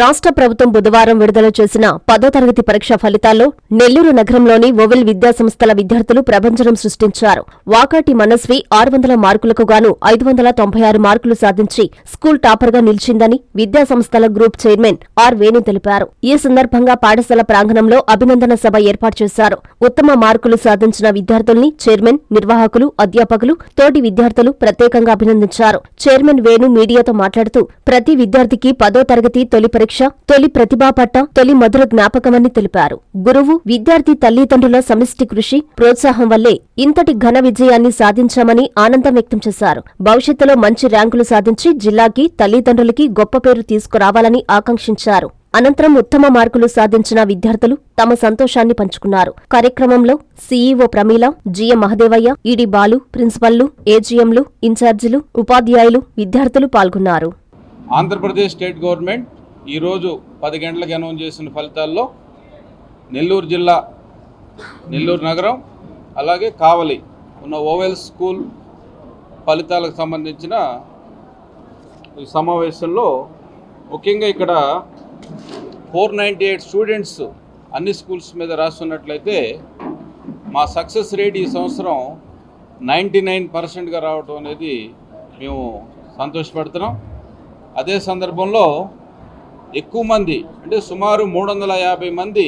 రాష్ట్ర ప్రభుత్వం బుధవారం విడుదల చేసిన పదో తరగతి పరీక్ష ఫలితాల్లో నెల్లూరు నగరంలోని ఓవెల్ విద్యాసంస్థల విద్యార్థులు ప్రభంజనం సృష్టించారు. వాకాటి మనస్వి ఆరు వందల మార్కులకు గాను ఐదు వందల తొంభై ఆరు మార్కులు సాధించి స్కూల్ టాపర్గా నిలిచిందని విద్యాసంస్థల గ్రూప్ చైర్మన్ ఆర్ వేణు తెలిపారు. ఈ సందర్భంగా పాఠశాల ప్రాంగణంలో అభినందన సభ ఏర్పాటు చేశారు. ఉత్తమ మార్కులు సాధించిన విద్యార్థుల్ని చైర్మన్ నిర్వాహకులు అధ్యాపకులు తోటి విద్యార్థులు ప్రత్యేకంగా అభినందించారు. చైర్మన్ వేణు మీడియాతో మాట్లాడుతూ ప్రతి విద్యార్థికి పదో తరగతి తొలి పరీక్ష తొలి ప్రతిభా పట్ట తొలి మధుర జ్ఞాపకమని తెలిపారు. గురువు విద్యార్థి తల్లిదండ్రుల సమిష్టి కృషి ప్రోత్సాహం వల్లే ఇంతటి ఘన విజయాన్ని సాధించామని ఆనందం వ్యక్తం చేశారు. భవిష్యత్తులో మంచి ర్యాంకులు సాధించి జిల్లాకి తల్లిదండ్రులకి గొప్ప పేరు తీసుకురావాలని ఆకాంక్షించారు. అనంతరం ఉత్తమ మార్కులు సాధించిన విద్యార్థులు తమ సంతోషాన్ని పంచుకున్నారు. కార్యక్రమంలో సీఈఓ ప్రమీల జిఎం మహదేవయ్య ఈడి బాలు ప్రిన్సిపల్లు ఏజీఎంలు ఇన్ఛార్జీలు ఉపాధ్యాయులు విద్యార్థులు పాల్గొన్నారు. ఆంధ్రప్రదేశ్ స్టేట్ గవర్నమెంట్ ఈరోజు పది గంటలకు అనౌన్స్ చేసిన ఫలితాల్లో నెల్లూరు జిల్లా నెల్లూరు నగరం అలాగే కావలి ఉన్న ఓవెల్ స్కూల్ ఫలితాలకు సంబంధించిన సమావేశంలో ముఖ్యంగా ఇక్కడ ఫోర్ నైంటీ ఎయిట్ స్టూడెంట్స్ అన్ని స్కూల్స్ మీద రాస్తున్నట్లయితే మా సక్సెస్ రేట్ ఈ సంవత్సరం నైంటీ నైన్ పర్సెంట్గా రావటం అనేది మేము సంతోషపడుతున్నాం. అదే సందర్భంలో ఎక్కువ మంది అంటే సుమారు మూడు వందల యాభై మంది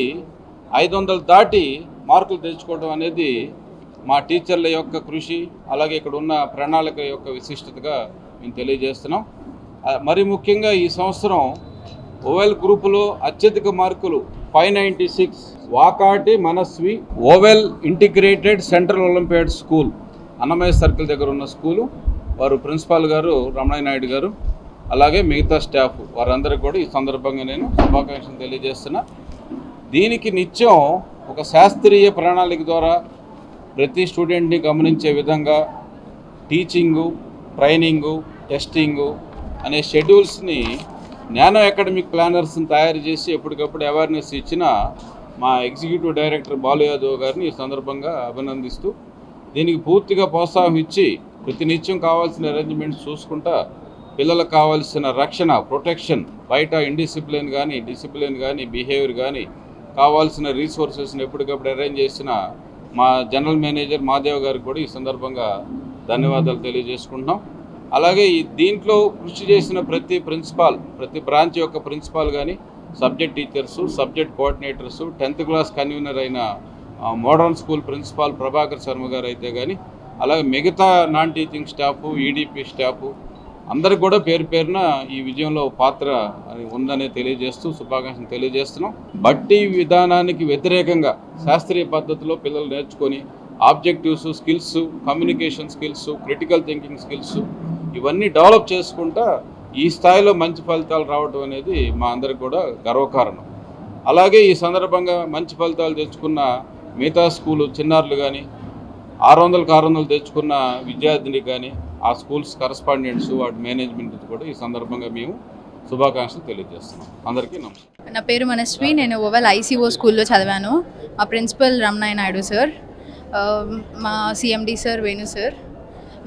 ఐదు వందలు దాటి మార్కులు తెచ్చుకోవడం అనేది మా టీచర్ల యొక్క కృషి అలాగే ఇక్కడ ఉన్న ప్రణాళిక యొక్క విశిష్టతగా మేము తెలియజేస్తున్నాం. మరి ముఖ్యంగా ఈ సంవత్సరం ఓవెల్ గ్రూపులో అత్యధిక మార్కులు five ninety six Vakati Manasvi Oval integrated central olympiad school Annamayya circle దగ్గర ఉన్న స్కూలు. వారు ప్రిన్సిపాల్ గారు రమణయ్య నాయుడు గారు. అలాగే మిగతా స్టాఫ్ వారందరికీ కూడా ఈ సందర్భంగా నేను శుభాకాంక్షలు తెలియజేస్తున్నా. దీనికి నిత్యం ఒక శాస్త్రీయ ప్రణాళిక ద్వారా ప్రతి స్టూడెంట్ని గమనించే విధంగా టీచింగు ట్రైనింగు టెస్టింగు అనే షెడ్యూల్స్ని నానో అకాడమిక్ ప్లానర్స్ని తయారు చేసి ఎప్పటికప్పుడు అవేర్నెస్ ఇచ్చిన మా ఎగ్జిక్యూటివ్ డైరెక్టర్ బాలు యాదవ్ గారిని ఈ సందర్భంగా అభినందిస్తూ దీనికి పూర్తిగా ప్రోత్సాహం ఇచ్చి ప్రతినిత్యం కావాల్సిన అరేంజ్మెంట్స్ చూసుకుంటా పిల్లలకు కావాల్సిన రక్షణ ప్రొటెక్షన్ బయట ఇండిసిప్లిన్ కానీ డిసిప్లిన్ కానీ బిహేవియర్ కానీ కావాల్సిన రీసోర్సెస్ని ఎప్పటికప్పుడు అరేంజ్ చేసిన మా జనరల్ మేనేజర్ మాదేవ్ గారికి కూడా ఈ సందర్భంగా ధన్యవాదాలు తెలియజేసుకుంటున్నాం. అలాగే ఈ దీంట్లో కృషి చేసిన ప్రతి ప్రిన్సిపాల్ ప్రతి బ్రాంచ్ యొక్క ప్రిన్సిపాల్ కానీ subject teachers subject coordinators tenth class convener అయిన modern school principal Prabhakar Sharma గారు అయితే కానీ అలాగే మిగతా non teaching staff EDP staff అందరికి కూడా పేరు పేరున ఈ విజయంలో పాత్ర ఉందనే తెలియజేస్తూ శుభాకాంక్షలు తెలియజేస్తున్నాం. బట్టి విధానానికి వ్యతిరేకంగా శాస్త్రీయ పద్ధతిలో పిల్లలు నేర్చుకొని objectives skills communication skills critical thinking skills ఇవన్నీ డెవలప్ చేసుకుంటా ఈ స్థాయిలో మంచి ఫలితాలు రావడం అనేది మా అందరికి కూడా గర్వకారణం. అలాగే ఈ సందర్భంగా మంచి ఫలితాలు తెచ్చుకున్న మిగతా స్కూలు చిన్నారులు కానీ ఆరు వందలకు ఆరు వందలు తెచ్చుకున్న విద్యార్థిని కానీ ఆ స్కూల్స్ కరస్పాండెంట్స్ వాటి మేనేజ్మెంట్ కూడా ఈ సందర్భంగా మేము శుభాకాంక్షలు తెలియజేస్తున్నాం. అందరికీ నమస్కారం. నా పేరు మనస్వి నేను ఓవెల్ ఐసీఓ స్కూల్లో చదివాను. మా ప్రిన్సిపల్ రమణాయ నాయుడు సార్ మా సిఎండి సార్ వేణు సార్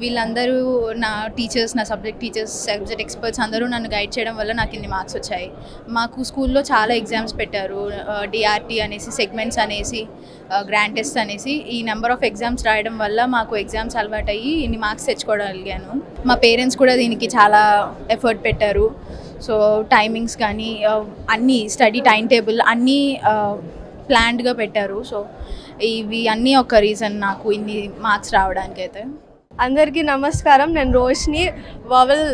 వీళ్ళందరూ నా టీచర్స్ నా సబ్జెక్ట్ టీచర్స్ సబ్జెక్ట్ ఎక్స్పర్ట్స్ అందరూ నన్ను గైడ్ చేయడం వల్ల నాకు ఇన్ని మార్క్స్ వచ్చాయి. మాకు స్కూల్లో చాలా ఎగ్జామ్స్ పెట్టారు. డిఆర్టీ అనేసి సెగ్మెంట్స్ అనేసి గ్రాండ్ టెస్ట్ అనేసి ఈ నెంబర్ ఆఫ్ ఎగ్జామ్స్ రాయడం వల్ల మాకు ఎగ్జామ్స్ అలవాటు అయ్యి ఇన్ని మార్క్స్ తెచ్చుకోగలిగాను. మా పేరెంట్స్ కూడా దీనికి చాలా ఎఫర్ట్ పెట్టారు. సో టైమింగ్స్ కానీ అన్నీ స్టడీ టైం టేబుల్ అన్నీ ప్లాన్డ్గా పెట్టారు. సో ఇవి అన్నీ ఒక రీజన్ నాకు ఇన్ని మార్క్స్ రావడానికి అయితే అందరికీ నమస్కారం. నేను రోష్ని వవల్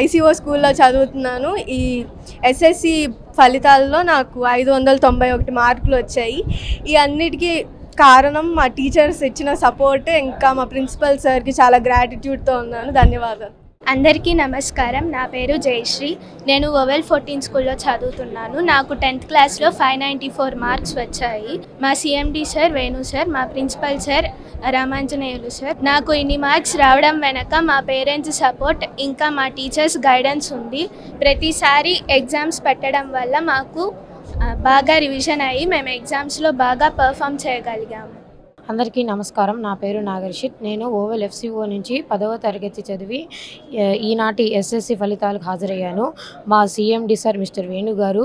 ఐసీఓ స్కూల్లో చదువుతున్నాను. ఈ ఎస్ఎస్సి ఫలితాల్లో నాకు ఐదు వందల తొంభై ఒకటి మార్కులు వచ్చాయి. ఈ అన్నిటికీ కారణం మా టీచర్స్ ఇచ్చిన సపోర్ట్. ఇంకా మా ప్రిన్సిపల్ సార్కి చాలా గ్రాటిట్యూడ్తో ఉన్నాను. ధన్యవాదాలు. అందరికీ నమస్కారం. నా పేరు జయశ్రీ. నేను ఓవెల్ ఫోర్టీన్ స్కూల్లో చదువుతున్నాను. నాకు టెన్త్ క్లాస్లో ఫైవ్ నైంటీ ఫోర్ మార్క్స్ వచ్చాయి. మా సిఎండి సార్ వేణు సార్ మా ప్రిన్సిపల్ సార్ రామాంజనేయులు సార్. నాకు ఇన్ని మార్క్స్ రావడం వెనక మా పేరెంట్స్ సపోర్ట్ ఇంకా మా టీచర్స్ గైడెన్స్ ఉంది. ప్రతిసారి ఎగ్జామ్స్ పెట్టడం వల్ల మాకు బాగా రివిజన్ అయ్యి మేము ఎగ్జామ్స్లో బాగా పర్ఫామ్ చేయగలిగాము. అందరికీ నమస్కారం. నా పేరు నాగర్షిత్. నేను ఓవెల్ ఎఫ్సిఓ నుంచి పదవ తరగతి చదివి ఈనాటి ఎస్ఎస్సి ఫలితాలకు హాజరయ్యాను. మా సిఎండి సార్ మిస్టర్ వేణు గారు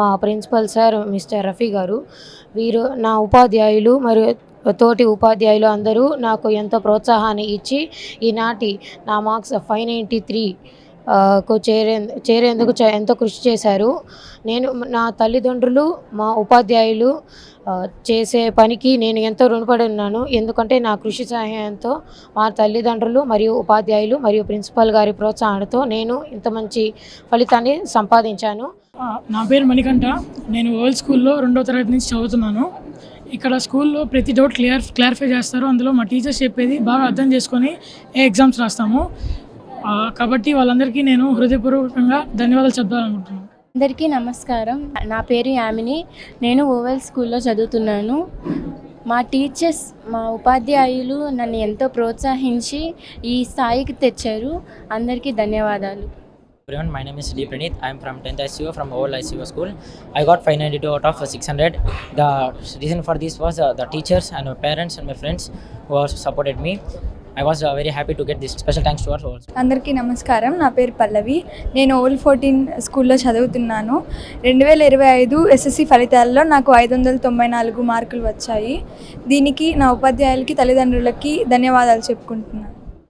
మా ప్రిన్సిపల్ సార్ మిస్టర్ రఫీ గారు వీరు నా ఉపాధ్యాయులు మరియు తోటి ఉపాధ్యాయులు అందరూ నాకు ఎంతో ప్రోత్సాహాన్ని ఇచ్చి ఈనాటి నా మార్క్స్ ఫైవ్ నైంటీ త్రీ కు చేరే చేరేందుకు చ- ఎంతో కృషి చేశారు. నేను నా తల్లిదండ్రులు మా ఉపాధ్యాయులు చేసే పనికి నేను ఎంతో రుణపడి ఉన్నాను. ఎందుకంటే నా కృషి సహాయంతో మా తల్లిదండ్రులు మరియు ఉపాధ్యాయులు మరియు ప్రిన్సిపల్ గారి ప్రోత్సాహంతో నేను ఇంత మంచి ఫలితాన్ని సంపాదించాను. నా పేరు మణికంఠ. నేను ఓల్డ్ స్కూల్లో రెండో తరగతి నుంచి చదువుతున్నాను. ఇక్కడ స్కూల్లో ప్రతి డౌట్ క్లియర్ క్లారిఫై చేస్తారు. అందులో మా టీచర్స్ చెప్పేది బాగా అర్థం చేసుకొని ఏ ఎగ్జామ్స్ రాస్తాము. కాబట్టి వాళ్ళందరికీ నేను హృదయపూర్వకంగా ధన్యవాదాలు చెప్పాలనుకుంటున్నాను. అందరికీ నమస్కారం. నా పేరు యామిని. నేను ఓవెల్ స్కూల్లో చదువుతున్నాను. మా టీచర్స్ మా ఉపాధ్యాయులు నన్ను ఎంతో ప్రోత్సహించి ఈ స్థాయికి తెచ్చారు. అందరికీ ధన్యవాదాలు. Everyone my name is D Praneeth I'm from tenth ICO from Oval ICO school I got five ninety two out of six hundred the reason for these was the teachers and my parents and my friends who also supported me I was very happy to get this special thanks to our our అందరికీ నమస్కారం. నా పేరు పల్లవి. నేను whole fourteen స్కూల్లో చదువుతున్నాను. రెండు వేల ఇరవై ఐదు ఎస్ఎస్సి ఫలితాల్లో నాకు ఐదు వందల తొంభై నాలుగు మార్కులు వచ్చాయి. దీనికి నా ఉపాధ్యాయులకి తల్లిదండ్రులకి ధన్యవాదాలు చెప్పుకుంటున్నాను.